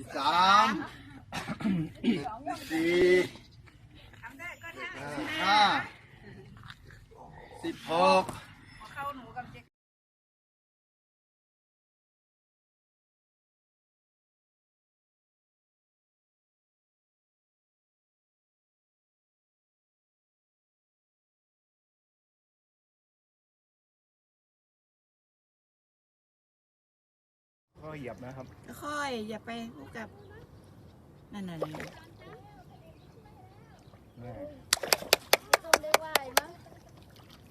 ที่สามสี่สิบห้าสิบหก ก็เหยียบนะครับ ค่อยๆอย่าไปพูดกับนั่นน่ะแม่ต้มได้ไหวมั้ง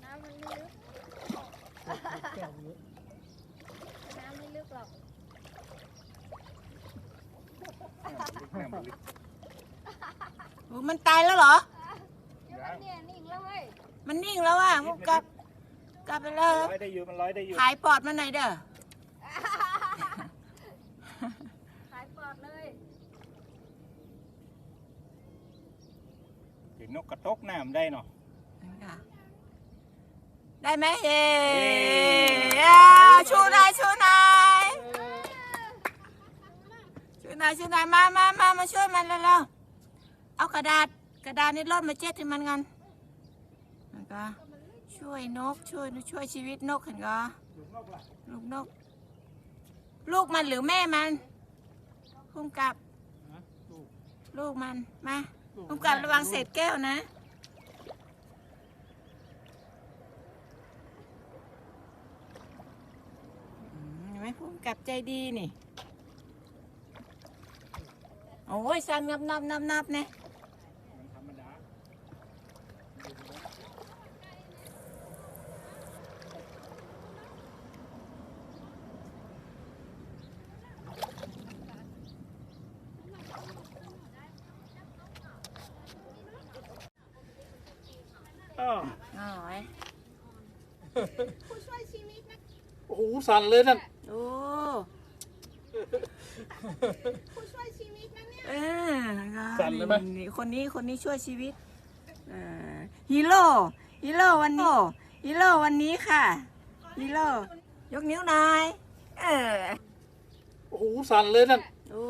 น้ำมันไม่ลึกน้ำไม่ลึกหรอกแม่มันลึกโอ้มันตายแล้วเหรอ เดี๋ยวมันเนี่ยนิ่งแล้วเว้ยมันนิ่งแล้วอะพูดกับกลับไปเลยร้อยได้อยู่มันร้อยได้อยู่ถ่ายปอดมันหน่อยเด้อ หายปลอดเลย เห็ นนกกระตกน้ำได้เนาะได้ไหมเฮ้เย้ชูนายชูนายชูนายชูนายมามามามาช่วยมันเร็วๆเอากระดาษกระดาษนี่ร่อนมาเจ็ดให้มันกันแล้วก็ช่วยนกช่วยช่วยชีวิตนกเห็นก็ลูกนก ลูกมันหรือแม่มันพุ่มกับ ลูกมันมา พุ่มกับระวังเศษแก้วนะอืมเห็นไหมพุ่มกับใจดีนี่ โอ้ยสันนับนับนับนับเนี่ย มันธรรมดา อ๋อยโอ้โหสั่นเลยนั่นโอ้เออสั่นเลยไหมนี่คนนี้คนนี้ช่วยชีวิตเอ่อฮีโร่ฮีโร่วันนี้ฮีโร่วันนี้ค่ะฮีโร่ยกนิ้วหน่อยเออโอ้โหสั่นเลยนั่นโอ้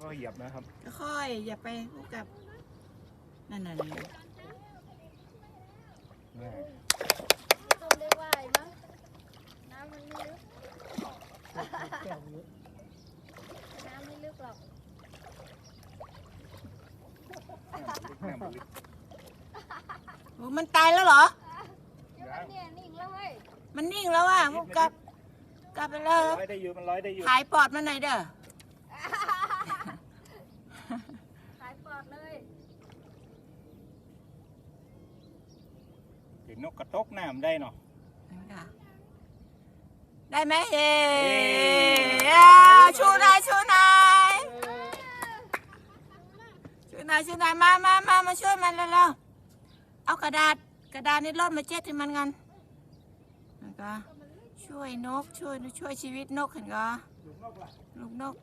ก็เหยียบนะครับค่อยๆอย่าไปพูดกับนั่นน่ะ แม่ ต้มได้ไหวมั้งน้ำมันไม่ลึก น้ำไม่ลึกหรอก แม่มันลึก โอ้มันตายแล้วเหรอเดี๋ยวมันเนี่ยนิ่งแล้วเว้ยมันนิ่งแล้วอะพูดกับ กลับไปเลยร้อยได้อยู่มันร้อยได้อยู่ถ่ายปอดมันหน่อยเด้อหายปลอดเลยเห็นนกกระตกน้ำได้เนาะ ได้ไหมเฮ้เย้ชูนายชูนาย ชูนายชูนายมามามามาช่วยมันเร็วๆเอากระดาษกระดาษนี่ร่อนมาเจ็ดให้มันกันแล้วก็ช่วยนกช่วยช่วยชีวิตนกเห็นก็ลูกนก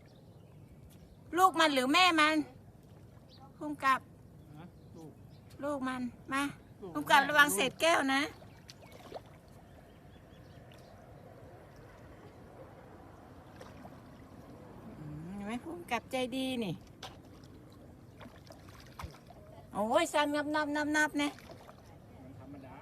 ลูกมันหรือแม่มันพุ่มกับ ลูกมันมาพุ่มกับระวังเศษแก้วนะอืมเห็นไหมพุ่มกับใจดีนี่ โอ้ยสันนับนับนับนับเนี่ยมันธรรมดา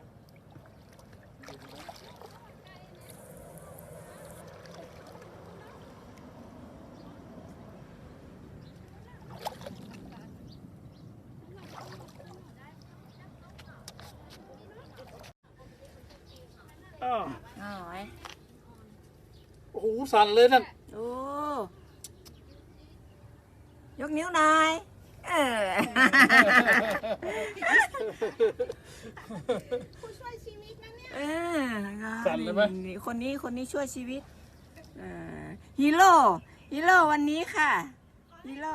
อ๋อยโอ้โหสั่นเลยนั่น โอ้ ยกนิ้วหน่อย เออเออสั่นเลยไหม นี่คนนี้คนนี้ช่วยชีวิตเอ่อฮีโร่ฮีโร่วันนี้ค่ะฮีโร่